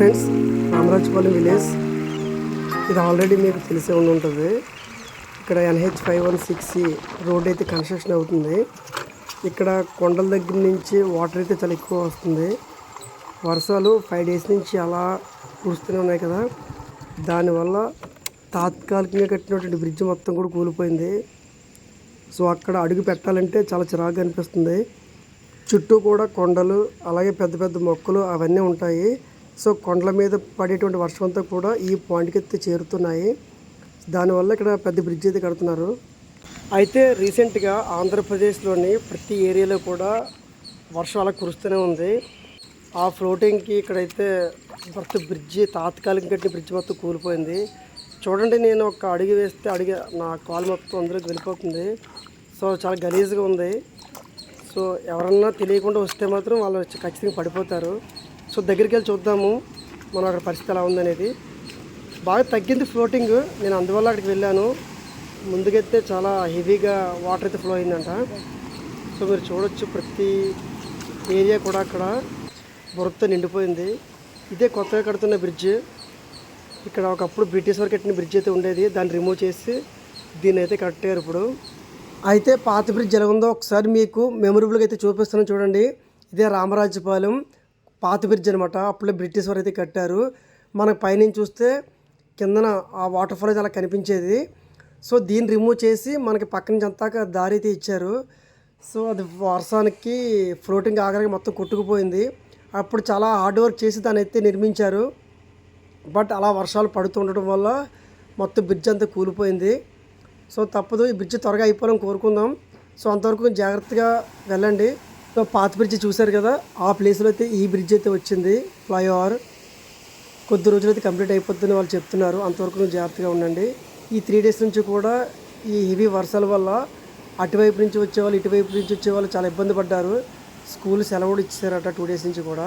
Friends Ramarajupalli village ఇది already మీకు తెలిసే ఉండి ఉంటుంది. ఇక్కడ NH five one six road అయితే కన్స్ట్రక్షన్ అవుతుంది. ఇక్కడ కొండల దగ్గర నుంచి వాటర్ అయితే చాలా ఎక్కువ వస్తుంది. వర్షాలు ఫైవ్ డేస్ నుంచి అలా కురుస్తూనే ఉన్నాయి కదా. దానివల్ల తాత్కాలికంగా కట్టినటువంటి బ్రిడ్జ్ మొత్తం కూడా కూలిపోయింది. సో అక్కడ అడుగు పెట్టాలంటే చాలా చిరాకు అనిపిస్తుంది. చుట్టూ కూడా కొండలు అలాగే పెద్ద పెద్ద మొక్కలు అవన్నీ ఉంటాయి. సో కొండల మీద పడేటువంటి వర్షం అంతా కూడా ఈ పాయింట్కి అయితే చేరుతున్నాయి. దానివల్ల ఇక్కడ పెద్ద బ్రిడ్జ్ అయితే కడుతున్నారు. అయితే రీసెంట్గా ఆంధ్రప్రదేశ్లోని ప్రతి ఏరియాలో కూడా వర్షం అలా కురుస్తూనే ఉంది. ఆ ఫ్లోటింగ్కి ఇక్కడైతే మొత్తం బ్రిడ్జి తాత్కాలిక కట్టిన బ్రిడ్జ్ మొత్తం కూలిపోయింది. చూడండి నేను ఒక అడుగు వేస్తే అడిగి నా కాలు మొత్తం అందులోకి వెళ్ళిపోతుంది. సో చాలా గలీజ్గా ఉంది. సో ఎవరన్నా తెలియకుండా వస్తే మాత్రం వాళ్ళు ఖచ్చితంగా పడిపోతారు. సో దగ్గరికి వెళ్ళి చూద్దాము మనం అక్కడ పరిస్థితి ఎలా ఉందనేది. బాగా తగ్గింది ఫ్లోటింగ్. నేను అందువల్ల అక్కడికి వెళ్ళాను. ముందుకైతే చాలా హెవీగా వాటర్ అయితే ఫ్లో అయిందంట. సో మీరు చూడొచ్చు ప్రతి ఏరియా కూడా అక్కడ బురదతో నిండిపోయింది. ఇదే కొత్తగా కడుతున్న బ్రిడ్జ్. ఇక్కడ ఒకప్పుడు బ్రిటిష్ వారు కట్టిన బ్రిడ్జ్ అయితే ఉండేది. దాన్ని రిమూవ్ చేసి దీన్ని అయితే కట్టారు ఇప్పుడు. అయితే పాత బ్రిడ్జ్ ఎలా ఉందో ఒకసారి మీకు మెమొరబుల్గా అయితే చూపిస్తున్నాను చూడండి. ఇదే రామరాజుపాలెం పాత బ్రిడ్జ్ అనమాట అప్పుడే బ్రిటిష్ వారు అయితే కట్టారు. మనకు పైనుంచి చూస్తే కిందన ఆ వాటర్ ఫాల్ అయితే అలా కనిపించేది. సో దీన్ని రిమూవ్ చేసి మనకి పక్క నుంచి అంతా దారి అయితే ఇచ్చారు. సో అది వర్షానికి ఫ్లోటింగ్ ఆగడానికి మొత్తం కొట్టుకుపోయింది. అప్పుడు చాలా హార్డ్ వర్క్ చేసి దాన్ని అయితే నిర్మించారు. బట్ అలా వర్షాలు పడుతుండటం వల్ల మొత్తం బ్రిడ్జ్ అంతా కూలిపోయింది. సో తప్పదు. ఈ బ్రిడ్జ్ త్వరగా అయిపోవాలని కోరుకుందాం. సో అంతవరకు జాగ్రత్తగా వెళ్ళండి. సో పాత బ్రిడ్జ్ చూశారు కదా ఆ ప్లేస్లో అయితే ఈ బ్రిడ్జ్ అయితే వచ్చింది. ఫ్లైఓవర్ కొద్ది రోజులు అయితే కంప్లీట్ అయిపోతుందని వాళ్ళు చెప్తున్నారు. అంతవరకు జాగ్రత్తగా ఉండండి. ఈ త్రీ డేస్ నుంచి కూడా ఈ హెవీ వర్షాల వల్ల అటువైపు నుంచి వచ్చేవాళ్ళు ఇటువైపు నుంచి వచ్చేవాళ్ళు చాలా ఇబ్బంది పడ్డారు. స్కూల్ సెలవు ఇచ్చారట టూ డేస్ నుంచి కూడా.